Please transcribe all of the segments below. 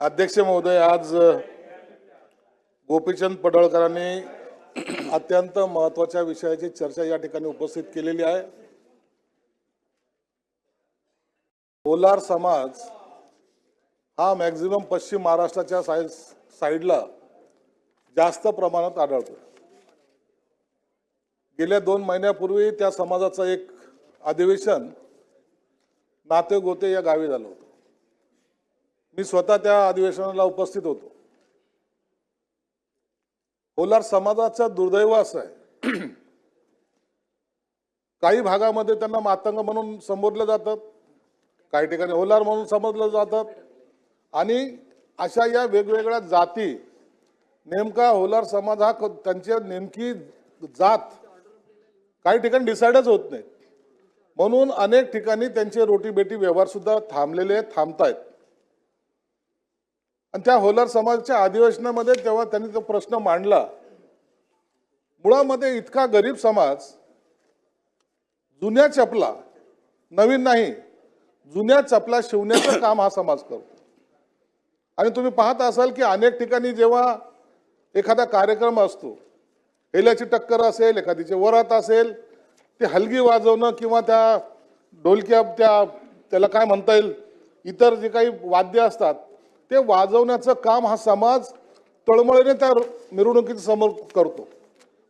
अध्यक्ष महोदय आज गोपीचंद पडळकरांनी अत्यंत महत्त्वाच्या विषयाची चर्चा या ठिकाणी उपस्थित केलेली आहे. कोलार समाज हा मॅक्झिमम पश्चिम महाराष्ट्राच्या साय साईडला जास्त प्रमाणात आढळतो. गेल्या दोन महिन्यापूर्वी त्या समाजाचं एक अधिवेशन नाते गोते या गावी झालं होतं. मी स्वतः त्या अधिवेशनाला उपस्थित होतो. कोलार समाजाचा दुर्दैव असं आहे. काही भागामध्ये त्यांना मातंग म्हणून संबोधलं जातात काही ठिकाणी होलार म्हणून समजलं जातात आणि अशा या वेगवेगळ्या जाती नेमका होलार समाज हा त्यांची नेमकी जात काही ठिकाणी डिसाईडच होत नाही म्हणून अनेक ठिकाणी त्यांचे रोटीबेटी व्यवहार सुद्धा थांबलेले थांबतायत. आणि त्या होलार समाजाच्या अधिवेशनामध्ये तेव्हा त्यांनी तो प्रश्न मांडला मुळामध्ये इतका गरीब समाज जुन्या चपला नवीन नाही जुन्या चपला शिवण्याचं काम हा समाज करतो. आणि तुम्ही पाहत असाल की अनेक ठिकाणी जेव्हा एखादा कार्यक्रम असतो हेल्याची टक्कर असेल एखादीचे वरात असेल ते हलगी वाजवणं किंवा त्या ढोलक्या त्या त्याला काय म्हणता येईल इतर जे काही वाद्य असतात ते वाजवण्याचं काम हा समाज तळमळीने त्या मिरवणुकीच्या समोर करतो.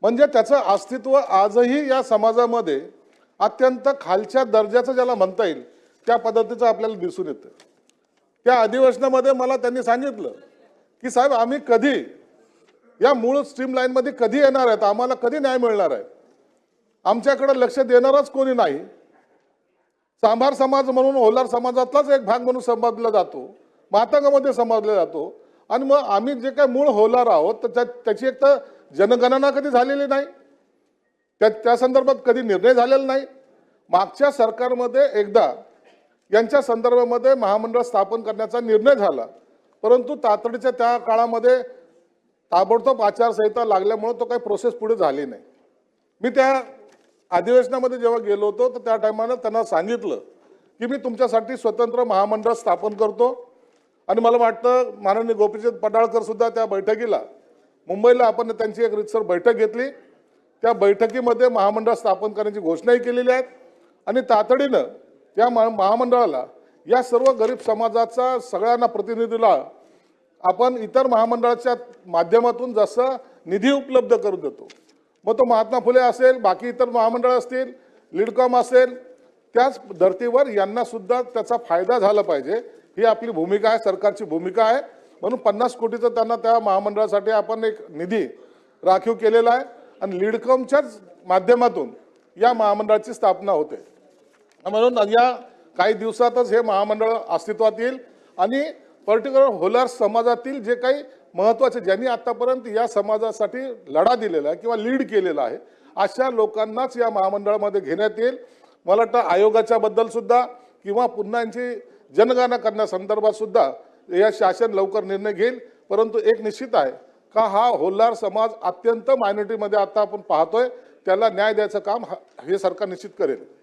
म्हणजे त्याचं अस्तित्व आजही या समाजामध्ये अत्यंत खालच्या दर्जाचं ज्याला म्हणता येईल त्या पद्धतीचं आपल्याला दिसून येतं. त्या अधिवेशनामध्ये मला त्यांनी सांगितलं की साहेब आम्ही कधी या मूळ स्ट्रीम लाईनमध्ये कधी येणार आहेत? आम्हाला कधी न्याय मिळणार आहे? आमच्याकडे लक्ष देणारच कोणी नाही. सांभार समाज म्हणून होलार समाजातलाच एक भाग म्हणून संबोधला जातो. मातंगामध्ये समजला जातो. आणि मग आम्ही जे काय मूळ होणार आहोत तर त्या- त्याची एक तर जनगणना कधी झालेली नाही. त्या त्या संदर्भात कधी निर्णय झालेला नाही. मागच्या सरकारमध्ये एकदा यांच्या संदर्भामध्ये महामंडळ स्थापन करण्याचा निर्णय झाला. परंतु तातडीच्या त्या काळामध्ये ताबडतोब आचारसंहिता लागल्यामुळे तो काही प्रोसेस पुढे झाली नाही. मी त्या अधिवेशनामध्ये जेव्हा गेलो होतो तर त्या टायमानं त्यांना सांगितलं की मी तुमच्यासाठी स्वतंत्र महामंडळ स्थापन करतो. आणि मला वाटतं माननीय गोपीचंद पडाळकर सुद्धा त्या बैठकीला मुंबईला आपण त्यांची एक रितसर बैठक घेतली. त्या बैठकीमध्ये महामंडळ स्थापन करण्याची घोषणाही केलेली आहे आणि तातडीनं त्या महा- महामंडळाला या सर्व गरीब समाजाचा सगळ्यांना प्रतिनिधीला आपण इतर महामंडळाच्या माध्यमातून जसं निधी उपलब्ध करून देतो. मग तो महात्मा फुले असेल बाकी इतर महामंडळ असतील लिडकॉम असेल त्याच धर्तीवर यांना सुद्धा त्याचा फायदा झाला पाहिजे. ही आपली भूमिका आहे सरकारची भूमिका आहे. म्हणून पन्नास कोटीचं त्यांना त्या महामंडळासाठी आपण एक निधी राखीव केलेला आहे. आणि लीडकमच्याच माध्यमातून या महामंडळाची स्थापना होते. म्हणून या काही दिवसातच हे महामंडळ अस्तित्वात येईल. आणि पर्टिक्युलर होलार समाजातील जे काही महत्त्वाचे ज्यांनी आत्तापर्यंत या समाजासाठी लढा दिलेला आहे किंवा लीड केलेला आहे अशा लोकांनाच या महामंडळामध्ये घेण्यात येईल. मला वाटतं आयोगाच्या बद्दल सुद्धा किंवा पुन्हा यांची जनगणना करण्यासंदर्भात सुद्धा या शासन लवकर निर्णय घेईल. परंतु एक निश्चित आहे का हा होल्लार समाज अत्यंत मायनॉरिटीमध्ये आता आपण पाहतोय. त्याला न्याय द्यायचं काम हे सरकार निश्चित करेल.